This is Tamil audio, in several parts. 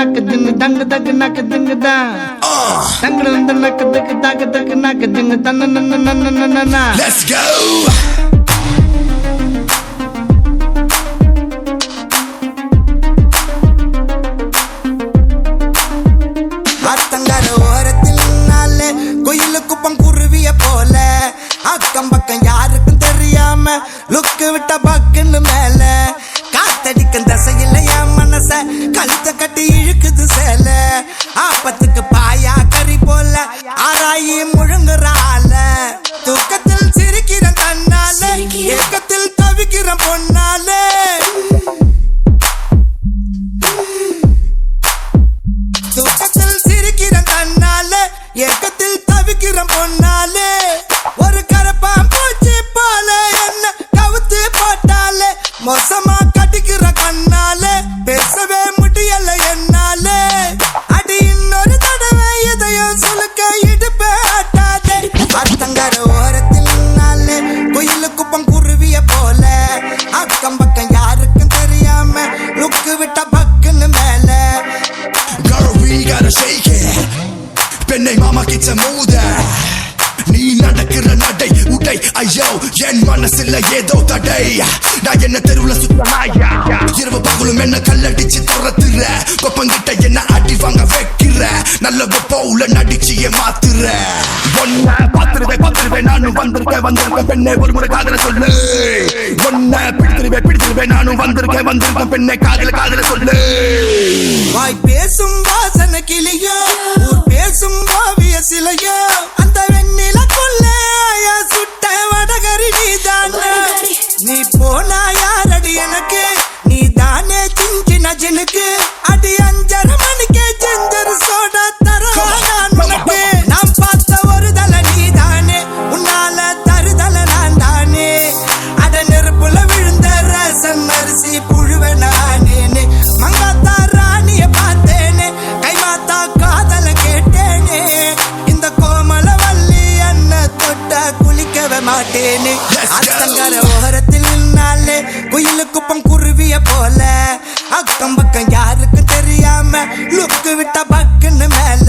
நக்கு தின்னு தங்கு தக்கு நக்கு திங்கு தான் தங்கு வந்து நக்கு தக்கு தக்கு தக்கு நக்கு திங்கு தன்ன நன்ன நன்ன நன்ன Let's go! நடை ஐயோ என் மனசுல ஏதோ தடை. நான் என்ன தெருவுல சுத்த இரவு பகலும் என்ன கல்லடிச்சு துரத்துற? கொப்பங்கிட்ட என்ன அடி வாங்க வைக்கிற? நல்ல போல நடிச்சு மாத்துற ஒன்ன பாத்துருவேன் பாத்துருவேன் நானும் வந்திருக்கேன் வந்திருக்கேன் பெண்ணே ஒரு முறை காதல சொல்லு. ஒன்ன பிடித்திருவேன் பிடித்திருவேன் நானும் வந்திருக்கேன் வந்திருக்கேன் பெண்ணே காதல காதல சொல்லு. வாய் பேசும் வாசன கிளியோ? Go. அத்தங்கர ஓரத்தில் நின்னாலே குயிலு குப்பம் குருவிய போல அக்கம் பக்கம் யாருக்கு தெரியாம லுக்கு விட்ட பக்குன்னு மேல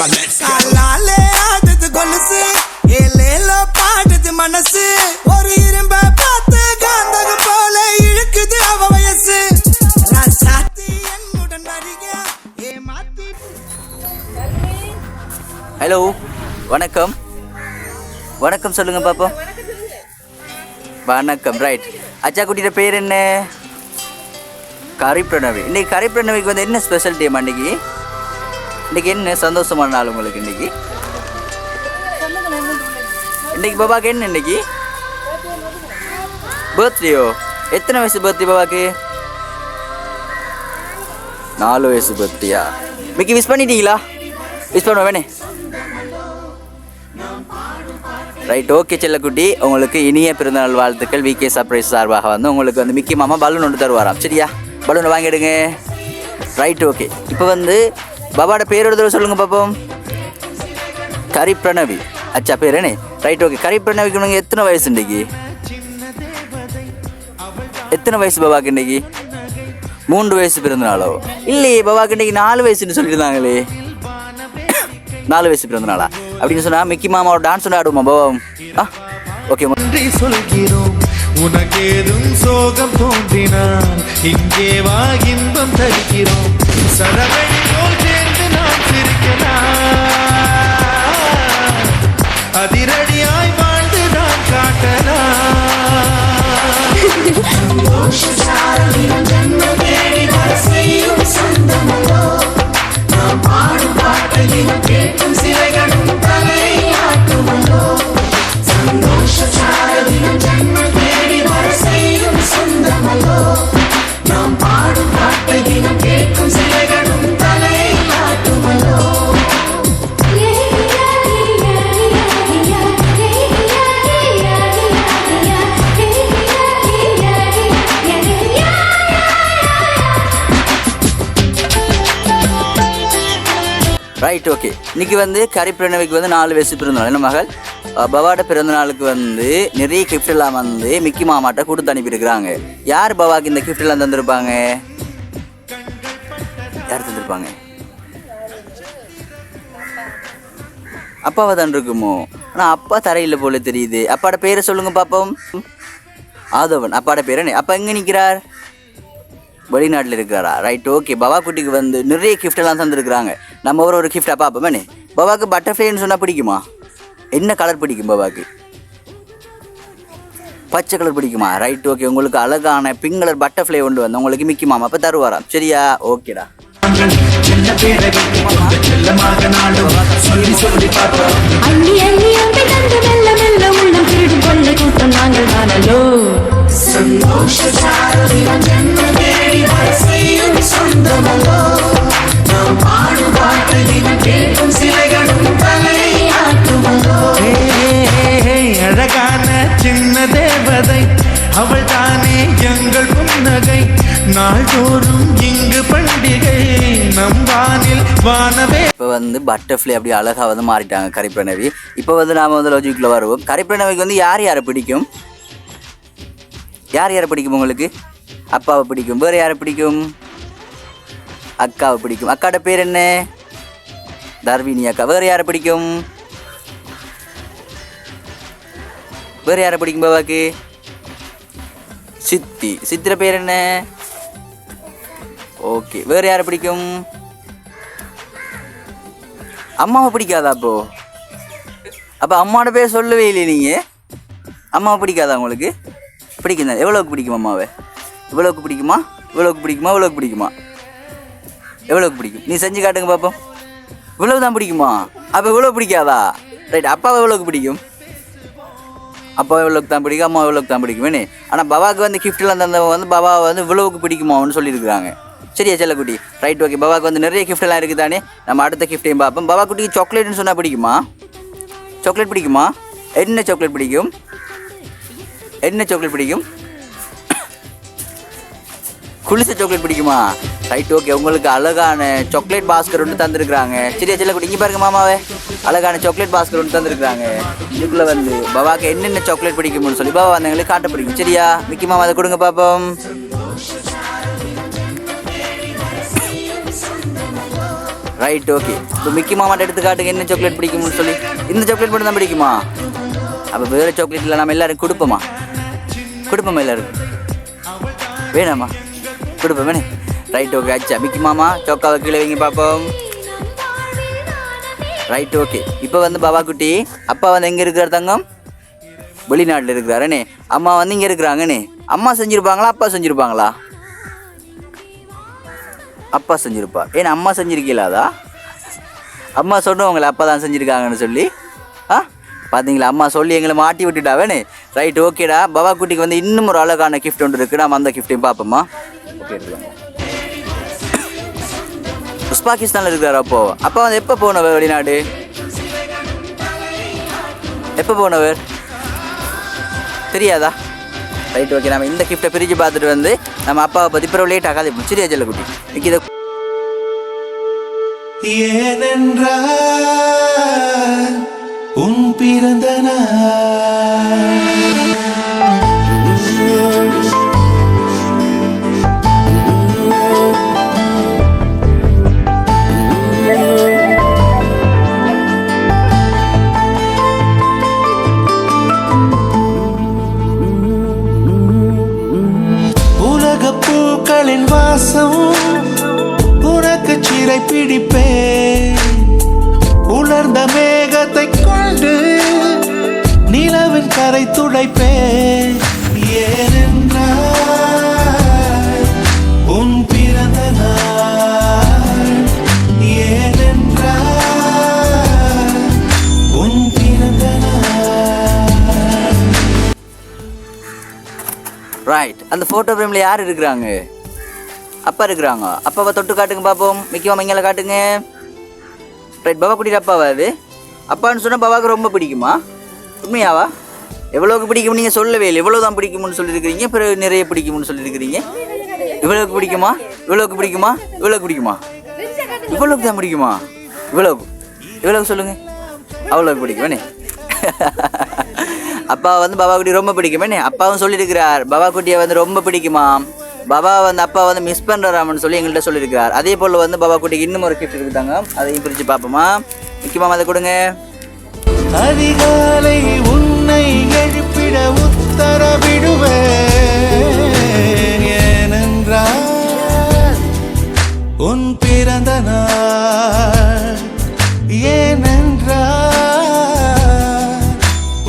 Let's go. காலாலே ஆடுது கொலுசு ஏலேலோ பாடுது மனசு. ஒரு இரும்ப பார்த்து காந்தகம் போல இழுக்குது அவ வயசு. நான் சாத்தி என்னுடன் வருக ஏமாத்தி ஹலோ வணக்கம். வணக்கம் சொல்லுங்க பாப்போம். வணக்கம் ரைட் அச்சா குட்டியோட பேர் என்ன? கரி பிரணவி இன்னைக்கு கரி பிரணவிக்கு வந்து என்ன ஸ்பெஷல் டேமா இன்னைக்கு? இன்னைக்கு என்ன சந்தோஷமான நாள் உங்களுக்கு இன்னைக்கு? இன்னைக்கு பாபாக்கு என்ன இன்னைக்கு? பர்த்டேயோ எத்தனை வயசு பர்த்டே பாபாக்கு? நாலு வயசு பர்த்டேயா மிக்கி விஷ் பண்ணிட்டீங்களா? விஷ் பண்ணுவோம் வேணே. ரைட் ஓகே செல்லக்குட்டி. உங்களுக்கு இனிய பிறந்தநாள் வாழ்த்துக்கள். விகே சர்ப்ரைஸ் சார்பாக வந்து உங்களுக்கு வந்து மிக்கி மாமா பலூன் ஒன்று தருவாராம். சரியா? பலூன் வாங்கிடுங்க. ரைட் ஓகே இப்போ வந்து பாபாவோட பேர் ஒரு தடவை சொல்லுங்க பாப்போம். கரி பிரணவி அச்சா பேர் என்ன? ரைட் ஓகே கரி பிரணவிக்கு உனக்கு எத்தனை வயசு இன்னைக்கு? எத்தனை வயசு பாபாக்கு இன்னைக்கு? மூன்று வயசு பிறந்தநாளோ? இல்லையே பாபாக்கு இன்னைக்கு நாலு வயசுன்னு சொல்லியிருந்தாங்களே. நாலு வயசு பிறந்தநாளா? அப்படின்னு சொன்னா மிக்கி மாமாவோட டான்ஸ் ஒன்று ஆடுவோமா பாவம் ஆ ஓகே நன்றி சொல்கிறோம். உனக்கேதும் சோகம் தோன்றினான் இங்கே வா இன்பம் தருகிறோம். Saravani அதிரடியாய் right okay இன்னைக்கு வந்து கரி பிரணவிக்கு வந்து நாலு வயசு பிறந்தநாள் என்ன மகள்? பவாட பிறந்த நாளுக்கு வந்து நிறைய கிஃப்ட் எல்லாம் வந்து மிக்கி மாமாட்ட கொடுத்து அனுப்பியிருக்கிறாங்க. யார் பவாக்கு இந்த கிஃப்ட் எல்லாம் தந்திருப்பாங்க? யார் தந்திருப்பாங்க? அப்பாவை தான் இருக்குமோ ஆனால் அப்பா தரையில் போல தெரியுது. அப்பாட பேரை சொல்லுங்க பாப்போம். ஆதவன். அப்பாட பேர் என்ன? அப்பா எங்கே நிற்கிறார் வெளிநாட்டில் இருக்கிறாரா? ரைட் ஓகே பவா குட்டிக்கு வந்து நிறைய gift எல்லாம் தந்துருக்குறாங்க. நம்ம ஒரு ஒரு கிஃப்டாக பார்ப்போமே பவாக்கு பட்டர்ஃப்ளைன்னு சொன்னால் பிடிக்குமா? என்ன கலர் பிடிக்கும் பவாக்கு? பச்சை கலர் பிடிக்குமா? ரைட் ஓகே உங்களுக்கு அழகான பிங்க் கலர் பட்டர்ஃப்ளை கொண்டு வந்து உங்களுக்கு மிக்கி மாமா அப்போ தருவாராம். சரியா? ஓகேடா அள்ளி அழகான சின்ன தேவதை அவள் தானே எங்கள் புன்னகை. நாள்தோறும் இங்கு பண்டிகை நம் வானில் வானவே. இப்போ வந்து பட்டர்ஃப்ளை அப்படி அழகாக வந்து மாறிட்டாங்க கரிப்பிரணவி. இப்போ வந்து நாம் வந்து லாஜிக்கில் வருவோம். கரிப்பிரணவிக்கு வந்து யார் யாரை பிடிக்கும்? யார் யாரை பிடிக்கும் உங்களுக்கு? அப்பாவை பிடிக்கும். வேறு யாரை பிடிக்கும்? அக்காவை பிடிக்கும். அக்காட பேர் என்ன? தர்வினி அக்கா. வேறு யாரை பிடிக்கும்? வேறு யாரை பிடிக்கும் பாபாக்கு சித்தி. சித்திர பேர் என்ன? ஓகே. வேறு யாரை பிடிக்கும்? அம்மாவை பிடிக்காதா அப்போ? அப்போ அம்மாவோட பேர் சொல்லவே இல்லை நீங்கள் அம்மாவை பிடிக்காதா உங்களுக்கு? பிடிக்கும் தான். எவ்வளோக்கு பிடிக்கும் அம்மாவை? இவ்வளோக்கு பிடிக்குமா? இவ்வளோக்கு பிடிக்குமா? இவ்வளோக்கு பிடிக்குமா? எவ்வளோக்கு பிடிக்கும்? நீ செஞ்சு காட்டுங்க பார்ப்போம் இவ்வளவு தான் பிடிக்குமா? அப்போ இவ்வளோ பிடிக்காதா? ரைட் அப்பாவை எவ்வளோக்கு பிடிக்கும்? அப்பா எவ்வளோக்கு தான் பிடிக்கும் அம்மா எவ்வளோக்கு தான் பிடிக்கும் வேணே ஆனால் பவாவுக்கு வந்து கிஃப்ட்லாம் தந்தவங்க வந்து பவாவை வந்து இவ்வளவுக்கு பிடிக்குமான்னு சொல்லியிருக்கிறாங்க. சரியா செல்லக்குட்டி? ரைட் ஓகே பவாக்கு வந்து நிறைய கிஃப்ட்லாம் இருக்குது தானே? நம்ம அடுத்த கிஃப்ட்டையும் பார்ப்போம். பவா குட்டிக்கு சாக்லேட்னு சொன்னால் பிடிக்குமா? சாக்லேட் பிடிக்குமா? என்ன சாக்லேட் பிடிக்கும்? என்ன சாக்லேட் பிடிக்கும்? குளிச சாக்லேட் பிடிக்குமா? ரைட் ஓகே உங்களுக்கு அழகான சாக்லேட் பாஸ்கர் ஒன்று தந்திருக்கிறாங்க. சரியா சில இங்கே பாருங்க மாமாவே. அழகான சாக்லேட் பாஸ்கர் ஒன்று தந்திருக்கிறாங்க. இதுக்குள்ள வந்து பாபாக்கு என்னென்ன சாக்லேட் பிடிக்கும்னு சொல்லி பாபா வந்து எங்களுக்கு காட்ட பிடிக்கும். சரியா? மிக்கி மாமா அதை கொடுங்க பாப்போம். ரைட் ஓகே இப்போ மிக்கி மாமாட்ட எடுத்து காட்டுங்க என்ன சாக்லேட் பிடிக்கும்னு சொல்லி. இந்த சாக்லேட் மட்டும் தான் பிடிக்குமா? அப்போ வேறு சாக்லேட்டில் நம்ம எல்லாரும் கொடுப்போமா? கொடுப்போமா எல்லாருக்கும்? வேணாமா? கொடுப்போம் ரைட் ஓகே அச்சா. அபிக்கு மாமா சோக்காவை கீழே வைங்க பார்ப்போம். ரைட் ஓகே இப்போ வந்து பாபா குட்டி அப்பா வந்து எங்கே இருக்கிறார் தங்கம்? வெளிநாட்டில் இருக்கிறாரண்ணே அம்மா வந்து இங்கே இருக்கிறாங்கண்ணே அம்மா செஞ்சுருப்பாங்களா அப்பா செஞ்சுருப்பாங்களா? அப்பா செஞ்சுருப்பா. ஏன்னா அம்மா செஞ்சிருக்கீங்களாதா அம்மா சொன்னவங்களே அப்பா தான் செஞ்சுருக்காங்கன்னு சொல்லி. ஆ? பார்த்தீங்களா அம்மா சொல்லி எங்களை மாட்டி விட்டுட்டாவேனே ரைட் ஓகேடா பவா குட்டிக்கு வந்து இன்னும் ஒரு அழகான கிஃப்ட் ஒன்று இருக்குது நம்ம அந்த கிஃப்ட்டையும் பார்ப்போமா ஓகே எடுத்துக்கோங்க உஸ்பாகிஸ்தானில் இருக்கிறார் அப்போ? அப்பா வந்து எப்போ போனவர் வெளிநாடு? எப்போ போனவர்? தெரியாதா? ரைட் ஓகே நம்ம இந்த கிஃப்ட்டை பிரித்து பார்த்துட்டு வந்து நம்ம அப்பாவை பற்றி பிறகு லேட் ஆகாது. சரியா செல்லக்குட்டி இன்னைக்கு இதை ஏனென்றால் உன் பிறந்த கரை துடைப்பே ஏனென்றால் உன் பிறந்த நாள். ஏனென்றால் உன் பிறந்த ரைட் அந்த ஃபோட்டோ ஃப்ரேமில் யார் இருக்கிறாங்க? அப்பா இருக்கிறாங்க. அப்பாவை தொட்டு காட்டுங்க பார்ப்போம் மிக்கமாக இங்கே காட்டுங்க. ரைட் பாபா குட்டிட்டு அப்பாவா அது? அப்பான்னு சொன்னால் பாபாவுக்கு ரொம்ப பிடிக்குமா? உண்மையாவா? எவ்வளோக்கு பிடிக்கும் நீங்கள் சொல்லவே இல்லை. இவ்வளோ தான் பிடிக்கும்னு சொல்லியிருக்கிறீங்க. பிறகு நிறைய பிடிக்கும்னு சொல்லியிருக்கிறீங்க. இவ்வளோக்கு பிடிக்குமா? இவ்வளோக்கு பிடிக்குமா? இவ்வளோக்கு பிடிக்குமா? இவ்வளோக்கு தான் பிடிக்குமா? இவ்வளோக்கு இவ்வளோக்கு சொல்லுங்க. அவ்வளோக்கு பிடிக்குமே. அப்பா வந்து பாபா குட்டி ரொம்ப பிடிக்குமே. அப்பாவும் சொல்லியிருக்கிறார் பாபா குட்டியை வந்து ரொம்ப பிடிக்குமா? பாபா வந்து அப்பா வந்து மிஸ் பண்ணுறாமன்னு சொல்லி எங்கள்கிட்ட சொல்லியிருக்கிறார். அதே போல் வந்து பாபா குட்டிக்கு இன்னும் ஒரு கிஃப்ட் இருக்குதாங்க. அதையும் பிரித்து பார்ப்போமா. முக்கியமாக அதை கொடுங்க. அதிகாலை உன்னை எழுப்பிட உத்தரவிடுவேன் ஏனென்றால் உன் பிறந்த நாள் ஏனென்றால்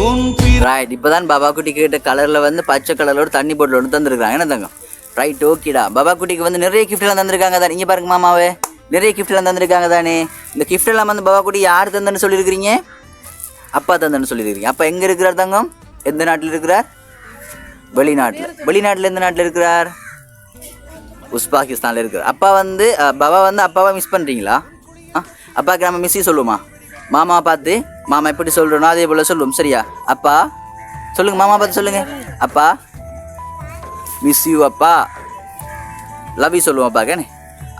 உன் ரைட் இப்போ தான் பாபா குட்டி கேட்ட கலரில் வந்து பச்சை கலரோட தண்ணி போட்டில் ஒன்று தந்துருக்காங்க என்ன தங்கம்? ரைட் ஓகேடா பாபா குட்டிக்கு வந்து நிறைய கிஃப்ட்லாம் தந்திருக்காங்க தானே. இங்கே பாருங்க மாமாவே. நிறைய கிஃப்ட்லாம் தந்திருக்காங்க தானே. இந்த கிஃப்ட் எல்லாம் வந்து பாபா குட்டி யார் தந்தன்னு சொல்லியிருக்கிறீங்க? அப்பா தந்தன்னு சொல்லியிருக்கிறீங்க. அப்பா எங்கே இருக்கிறார் தங்கம்? எந்த நாட்டில் இருக்கிறார்? வெளிநாட்டில். வெளிநாட்டில் எந்த நாட்டில் இருக்கிறார்? உஸ்பாகிஸ்தானில் இருக்கிறார். அப்பா வந்து பாபா வந்து அப்பாவை மிஸ் பண்ணுறீங்களா ஆ அப்பாவுக்கு நம்ம மிஸ்ஸி சொல்லுவோமா? மாமா பார்த்து மாமா எப்படி சொல்கிறோனோ அதே போல் சொல்லுவோம் சரியா? அப்பா சொல்லுங்க மாமா பார்த்து சொல்லுங்க. அப்பா மிஸ் யூ அப்பா. லவ் யூ சொல்லுவோம் அப்பா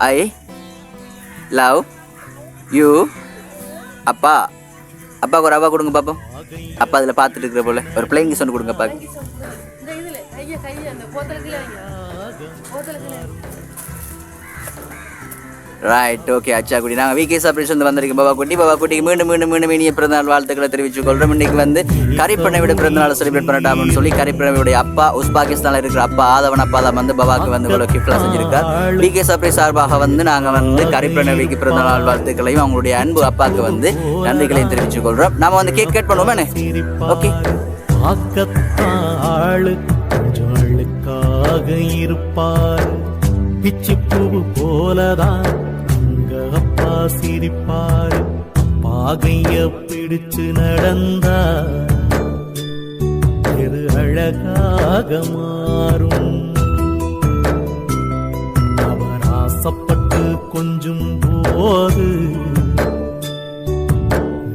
ஐ லவ் யூ அப்பா. அப்பாவுக்கு ஒரு அப்பா கொடுங்க பாப்போம். அப்பா அதில் பார்த்துட்டு இருக்கிற போல. ஒரு பிளேயிங் சவுண்ட் கொடுங்க அப்பாவுக்கு. ரைட் ஓகே அச்சா குடி. நாங்கள் விகே சப்ரேஷன் வந்து வந்திருக்கோம். பாபா குட்டி பாபா குட்டிக்கு மீண்டும் மீண்டும் மீண்டும் இனிய பிறந்தநாள் வாழ்த்துக்களை தெரிவித்துக் கொள்கிறோம் இன்னைக்கு வந்து கரிப்பண்ணவிட பிறந்தநாள் செலிப்ரேட் பண்ணட்டாம்னு சொல்லி கரிப்பண்ணவிடைய அப்பா உஸ்பாகிஸ்தானில் இருக்கிற அப்பா ஆதவன் அப்பா தான் வந்து பாபாக்கு வந்து இவ்வளோ கிஃப்ட்லாம் செஞ்சிருக்கார். விகே சப்ரேஸ் சார்பாக வந்து நாங்கள் வந்து கரிப்பண்ணவிக்கு பிறந்தநாள் வாழ்த்துக்களையும் அவங்களுடைய அன்பு அப்பாவுக்கு வந்து நன்றிகளையும் தெரிவித்துக் கொள்கிறோம் நாம வந்து கேக் கட் பண்ணுவோமே ஓகே இருப்பார். பிச்சு பூ போலதான் சிரிப்பாரு. பாகைய பிடிச்சு நடந்தா எது அழகாக மாறும். அவர் ஆசைப்பட்டு கொஞ்சம் போது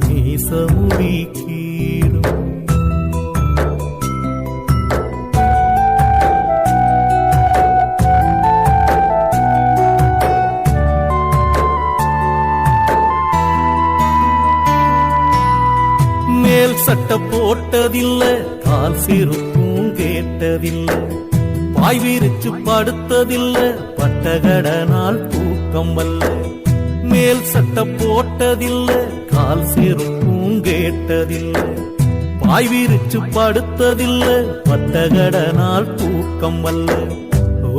மீசமுடி சட்டை போட்டதில்லை கால் செருப்பும் கேட்டதில்லை. பாய் விரிச்சு படுத்ததில்லை பட்டகடனால் தூக்கம் வல்ல மேல் சட்டை போட்டதில்லை கால் செருப்பும் கேட்டதில்லை. பாய் விரிச்சு படுத்ததில்லை பட்டகடனால் தூக்கம் வல்ல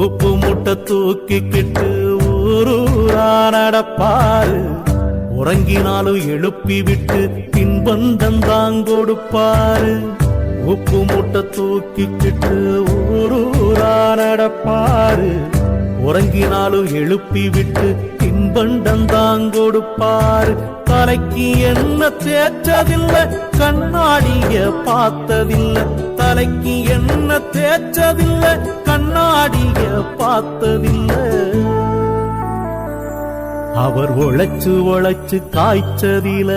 உப்பு முட்டை தூக்கிக்கிட்டு ஊரூரா நடப்பாரு. உறங்கினாலும் எழுப்பி விட்டு பின்பந்தம் தான் கொடுப்பாரு உப்பு மூட்டை தூக்கிக்கிட்டு ஊரூரா நடப்பாரு. உறங்கினாலும் எழுப்பி விட்டு பின்பண்டம் தான் கொடுப்பாரு தலைக்கு என்ன தேய்ச்சதில்ல கண்ணாடிய பார்த்ததில்ல. தலைக்கு என்ன தேய்ச்சதில்ல கண்ணாடிய பார்த்ததில்லை. அவர் உழைச்சு உழைச்சு காய்ச்சதில.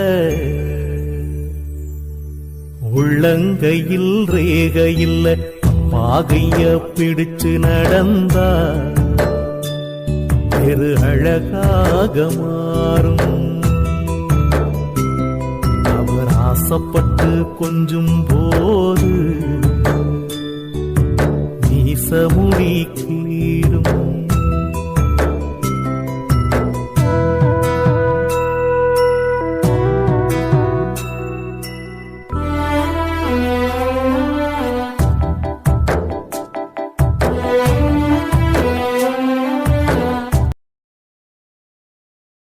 உள்ளங்கையில் ரேகையில் பாகைய பிடிச்சு நடந்தா. பெரு அழகாக மாறும். அவர் ஆசைப்பட்டு கொஞ்சம் போது நீச முடிக்கும்